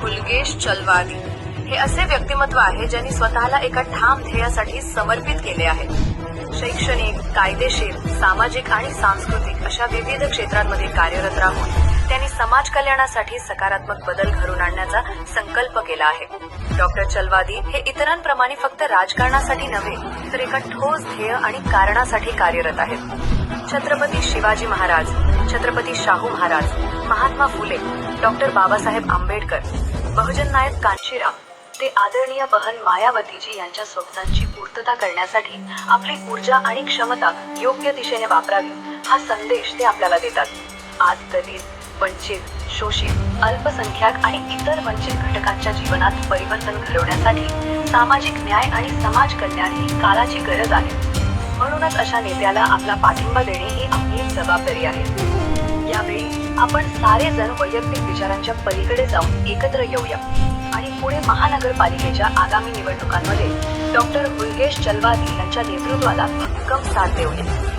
कुलगेश चलवादी हे असे व्यक्तिमत्व आहे ज्यांनी स्वतःला एका ठाम ध्येयासाठी समर्पित केले आहे. शैक्षणिक कायदेशीर सामाजिक आणि सांस्कृतिक अशा विविध क्षेत्रांमध्ये कार्यरत राहून त्यांनी समाज कल्याणासाठी सकारात्मक बदल घडून आणण्याचा संकल्प केला आहे. डॉक्टर चलवादी हे इतरांप्रमाणे फक्त राजकारणासाठी नव्हे तर एका ठोस ध्येय आणि कारणासाठी कार्यरत आहेत. छत्रपती शिवाजी महाराज छत्रपती शाहू महाराज महात्मा फुले डॉक्टर बाबासाहेब आंबेडकर बहुजन नायक कांशीराम ते आदरणीय बहन मायावतीजी यांच्या स्वप्नांची पूर्तता करण्यासाठी आपली ऊर्जा आणि क्षमता योग्य दिशेने वापरावी हा संदेश ते आपल्याला देतात. आज दलित वंचित शोषित अल्पसंख्याक आणि इतर वंचित घटकांच्या जीवनात परिवर्तन घडवण्यासाठी सामाजिक न्याय आणि समाज कल्याण ही काळाची गरज आहे. म्हणूनच अशा नेत्याला आपला पाठिंबा देणे ही आपली जबाबदारी आहे. यावेळी आपण सारे जण वैयक्तिक विचारांच्या पलीकडे जाऊन एकत्र येऊया आणि पुणे महानगरपालिकेच्या आगामी निवडणुकांमध्ये डॉक्टर मुलगेश चलवादी यांच्या नेतृत्वाला भक्कम साथ देऊया.